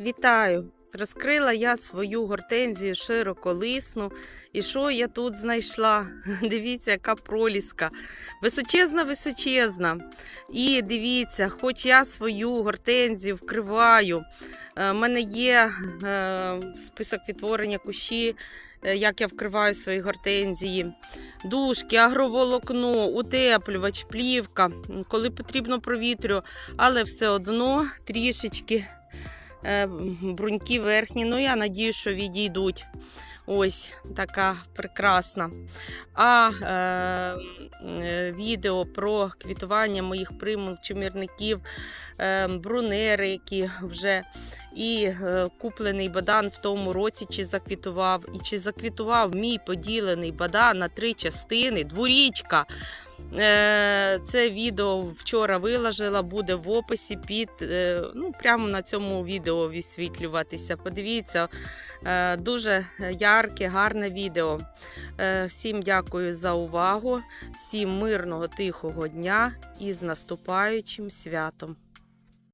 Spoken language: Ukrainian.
Вітаю! Розкрила я свою гортензію широколисну. І що я тут знайшла? Дивіться, яка проліска. Височезна, височезна. І дивіться, хоч я свою гортензію вкриваю. У мене є е, список відтворення кущі, е, як я вкриваю свої гортензії. Дужки, агроволокно, утеплювач, плівка. Коли потрібно провітрю, але все одно трішечки е, бруньки верхні. Ну, я надію, що відійдуть. Ось така прекрасна. А е, е, відео про квітування моїх примул, чумірників, е, брунери, які вже і е, куплений бадан в тому році, чи заквітував, і чи заквітував мій поділений бадан на три частини, дворічка. Е, Це відео вчора виложила, буде в описі під е, ну, прямо на цьому відео висвітлюватися. Подивіться, е, дуже ярке, гарне відео. Всім дякую за увагу, всім мирного, тихого дня і з наступаючим святом.